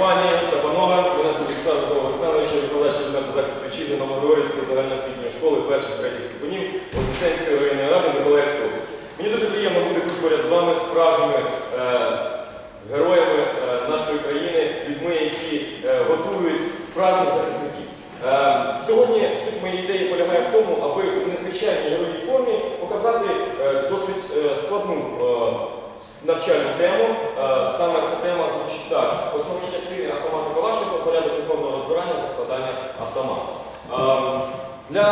пані та панове, мене Олександровичу, Олександр Павло Олександрович, я викладач предмету захисту вітчизни Новогригорівської загальноосвітньої школи перших третіх ступенів Вознесенської районної ради Миколаївської області. Мені дуже приємно бути тут поряд з вами справжніми е, героями е, нашої країни, людьми, які е, готують справжніх захисників. Е, Сьогодні суть моєї ідеї полягає в тому, аби в незвичайній героїй формі показати е, досить е, складну е, навчальну тему. Е, Саме ця тема звучить так. Основні частини автомату Калашникова, порядок повного розбирання та складання автомату. Е, Для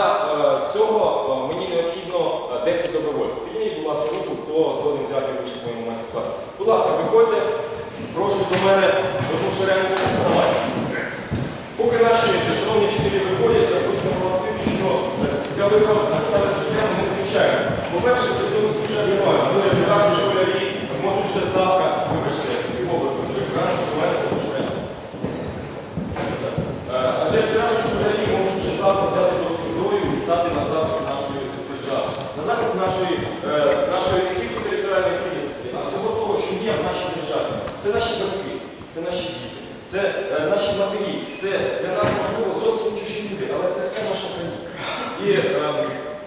е, цього е, мені необхідно е, 10 добровольців. Підніміть, будь ласка, руку, хто згоден взяти участь в моєму майстер-класі. Будь ласка, виходьте. Прошу до мене одну шеренку вставайте. Поки наші шановні вчителі виходять, я хочу наголосити, що я вибрав саме цю тему незвичайно. По-перше, це тут дуже немає. Дуже справжні школярі можуть ще завтра, вибачте, його екран, у мене тому що я. Е, Адже вчорашні школярі можуть ще завтра взяти до рук зброю і стати на захист нашої держави, на захист нашої, е, нашої не тільки територіальної цілісності, а всього того, що є в нашій державі. Це наші батьки, це наші діти, це е, наші матері, це для нас можливо зовсім чужі люди, але це все наша країна. І е,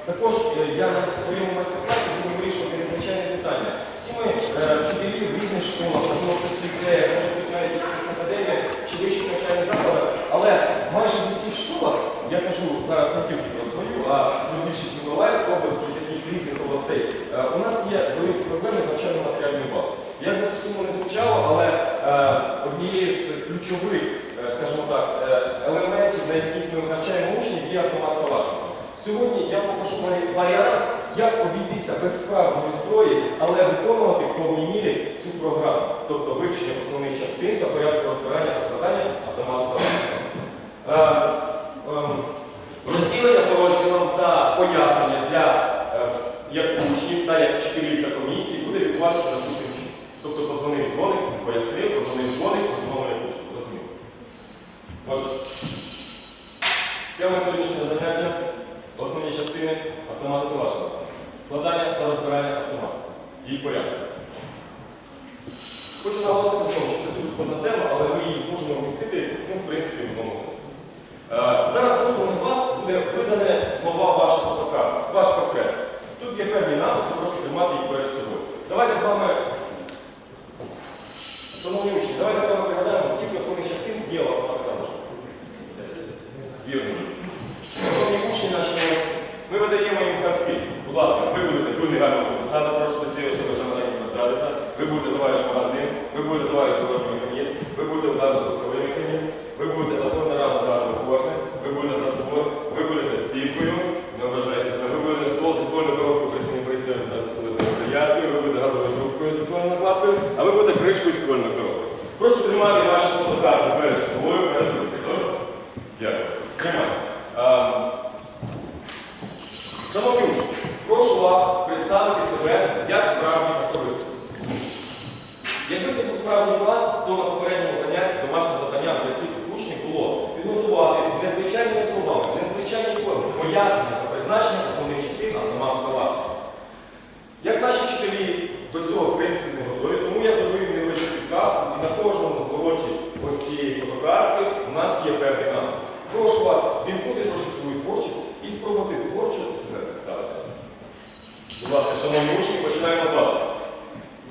також е, я на своєму майстер-класі буду вирішувати незвичайне питання. Всі ми е, вчителі в різних школах, можливо, хтось в ліцеях, може хтось навіть якихось академіях чи вищих навчальних закладах, але майже в усіх школах, я кажу зараз не тільки про свою, а про більшість Миколаївської області і таких різних областей, у нас є великі проблеми з навчально-матеріальною базою. Як би це сумно не звучало, але е, однією з ключових, е, скажімо так, е, елементів, на яких ми навчаємо учнів, є автомат Калашникова. Сьогодні я покажу варіант, як обійтися без справжньої зброї, але виконувати в повній мірі цю програму, тобто вивчення основних частин та порядку розбирання та складання автомату Калашникова. Е, ем, Розділення по розділам та пояснення для е, як учнів та як вчителів та комісії буде відбуватися наступним чином. Тобто подзвонив дзвоник, пояснив, подзвонив дзвоник, як учень. Розумів. Отже, тема сьогоднішнього заняття основні частини автомату Калашникова. Складання та розбирання автомату. Їх порядок. Хочу наголосити знову, що це дуже складна тема, але ми її зможемо вмістити, ну, в принципі, в одному. Е, Зараз кожному з вас буде видане нова ваша фотокарта, ваш портрет. Тут є певні написи, прошу тримати їх перед собою. Давайте з вами, шановні учні, давайте з вами пригадаємо, скільки основних частин є в автоматі Калашникова. Вірно. Шановні учні наші молодці, ми видаємо їм картфіль. Будь ласка, ви будете дуже гарно написати, прошу до цієї особи саме так і звертатися. Ви будете товариш магазин, ви будете товариш зворотній механізм, ви будете ударно спусковий механізм, ви будете затворна рама зразу кожне, ви будете затвор, ви будете цівкою, не ображайтеся, ви будете ствол зі ствольною коробкою прицільним пристроєм та пістолетною приядкою, ви будете газовою трубкою зі ствольною накладкою, а ствольною коробкою. Прошу тримати ваші фотокарти перед собою, перед. Добре? Дякую. Шановні учні, прошу вас представити себе як справжню особистість. Якби це був справжній клас, то на попередньому занятті домашнім завданням для цих учнів було підготувати незвичайними словами, в незвичайній формі пояснення та призначення основних частин автомату Калашникова. Як наші вчителі до цього в принципі не готові, тому я зробив невеличкий підказ, і на кожному звороті ось цієї фотокартки у нас є певний напис. Прошу вас вімкнути трошки свою творчість і спробувати творчо себе представити. Будь ласка, шановні учні, починаємо з вас.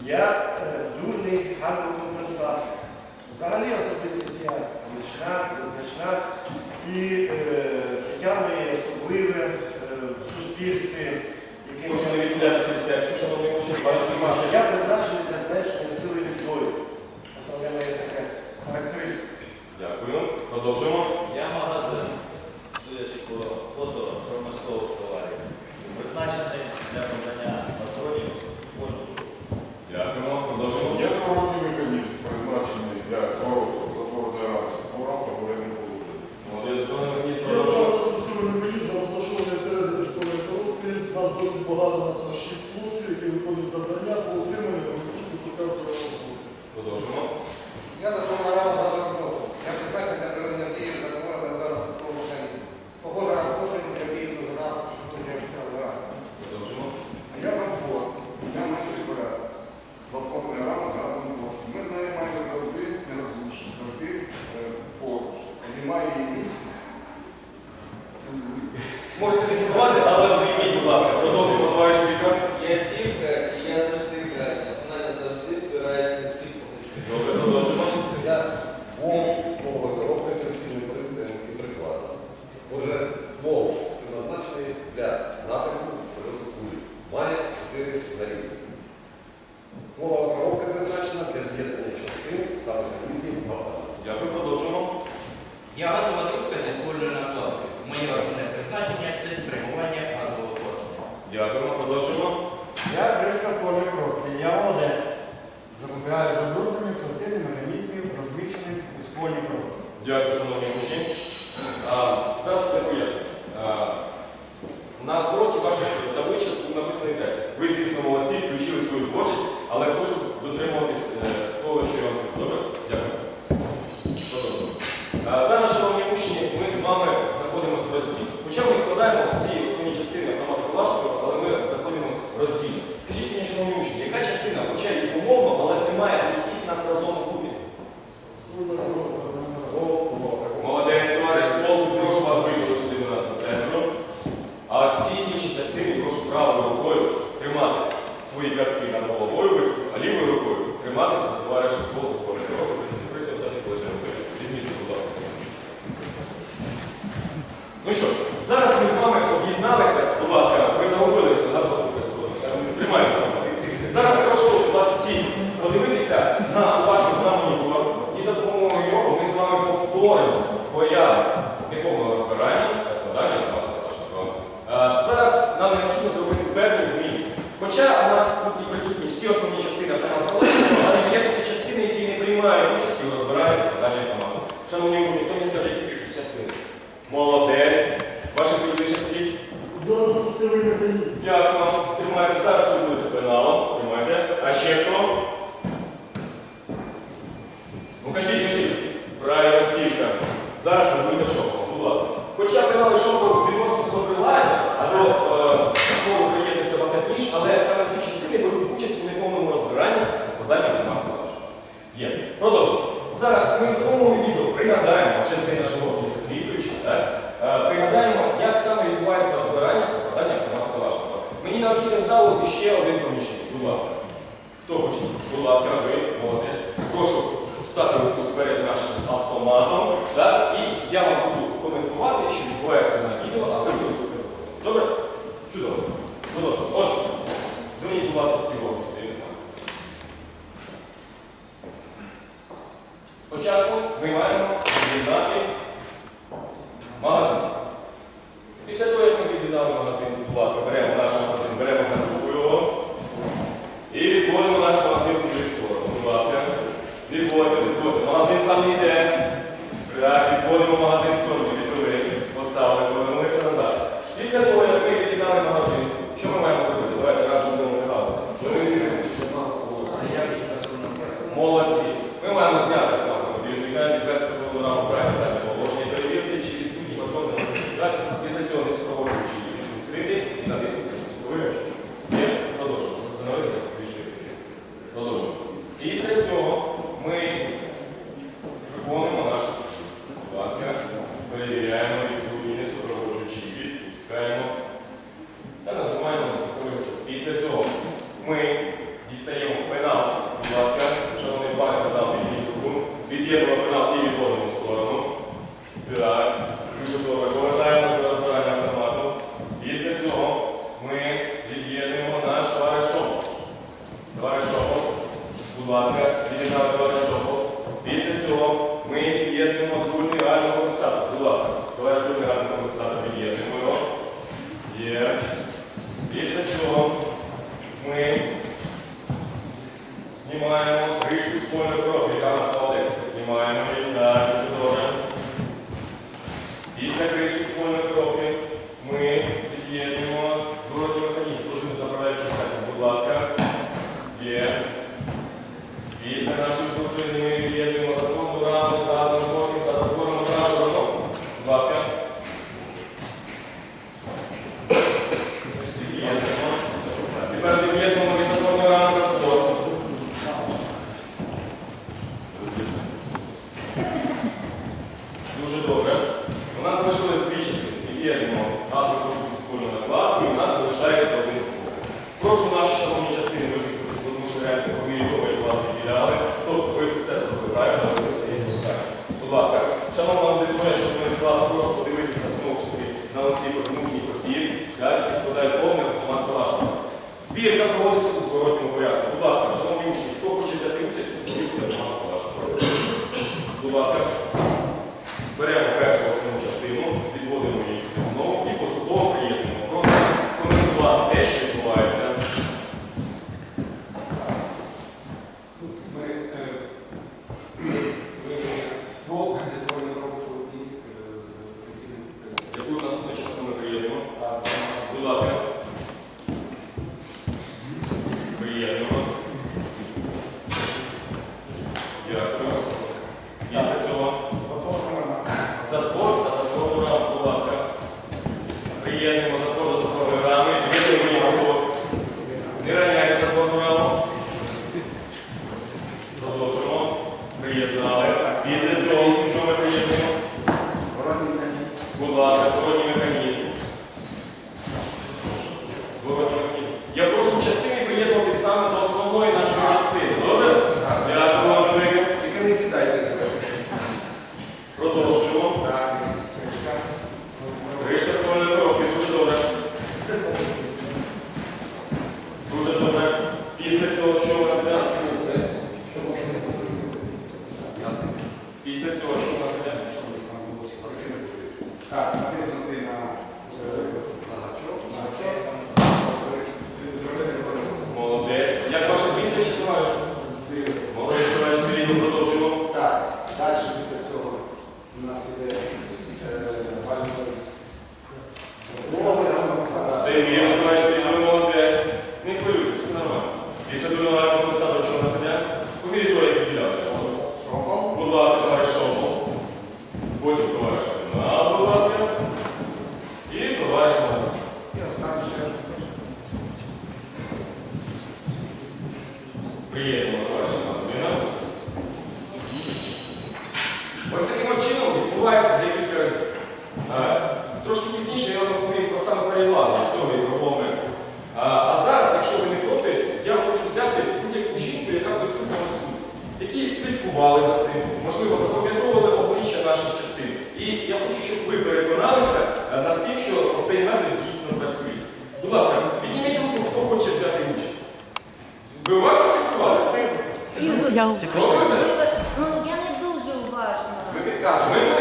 Я е, дурний компенсатор. Взагалі особистість я значна, незначна і е, життя моє особливе е, в суспільстві, яким Прошу не відхилятися від тексту, шановні учні, ваше призначення. я призначений для зменшення сили відбою. Основне моє таке характеристика. Дякую. Продовжуємо. Я Далі. Ви, звісно, молодці, включили свою творчість, але прошу дотримуватись е, того, що я вам говорю. Дякую. перший цей наш урок не закріплюючи, е, пригадаємо, як саме відбувається розбирання та складання автомату важкого. Мені необхідно в залу ще один комітет. Nós цього не спроводжуючи їхні сліди, натиснути Ми Thank you. Так, натиснути Приємно товариш Мацина. Ось таким чином відбувається декілька разів. Трошки пізніше я розповім про саме перевладу цієї проблеми. А зараз, якщо ви не проти, я хочу взяти будь-яку жінку, яка присутня на суді, які слідкували за цим, можливо, запам'ятовували обличчя наших часів. І я хочу, щоб ви переконалися над тим, що цей метод дійсно працює. Будь ласка, підніміть руку, хто хоче взяти участь. Ви уважно я... Ну, я не дуже уважна. Ми підкажемо.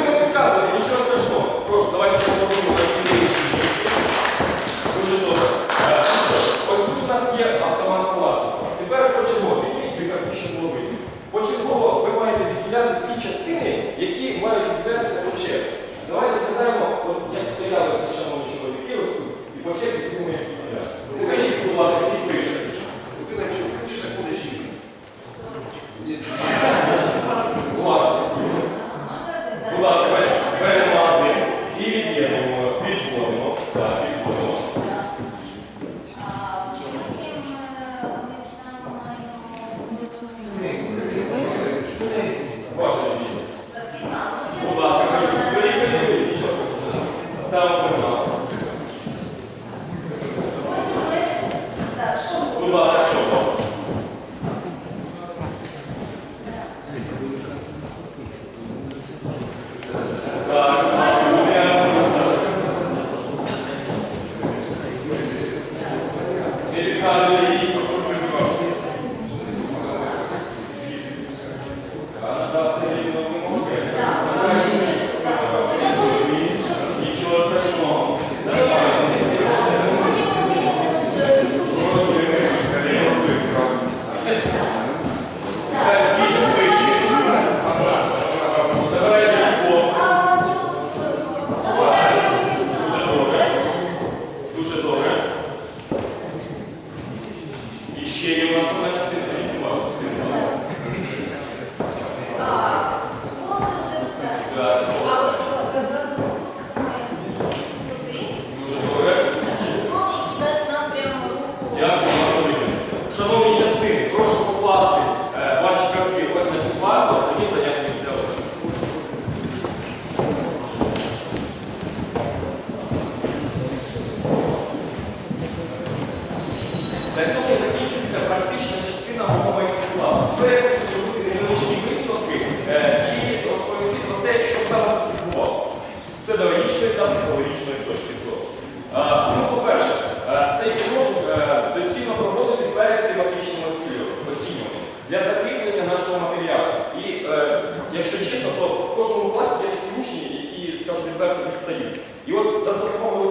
відстає. І от за допомогою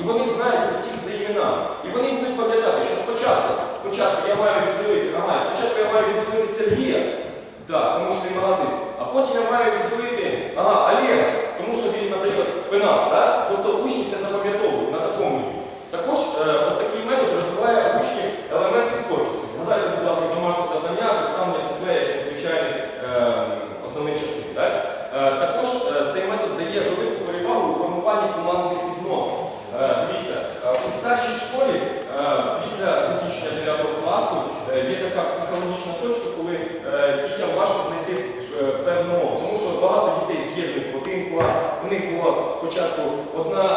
І вони знають усіх за імена. І вони будуть пам'ятати, що спочатку спочатку я маю відділити, ага, спочатку я маю відділити Сергія, да, тому що він магазин, а потім я маю відділити ага, Олега, тому що він, наприклад, пенал. Да? Тобто учні це запам'ятовує. школі е, після закінчення 9 класу е, є така психологічна точка, коли е, дітям важко знайти певну мову, тому що багато дітей з'єднують в один клас. У них була спочатку одна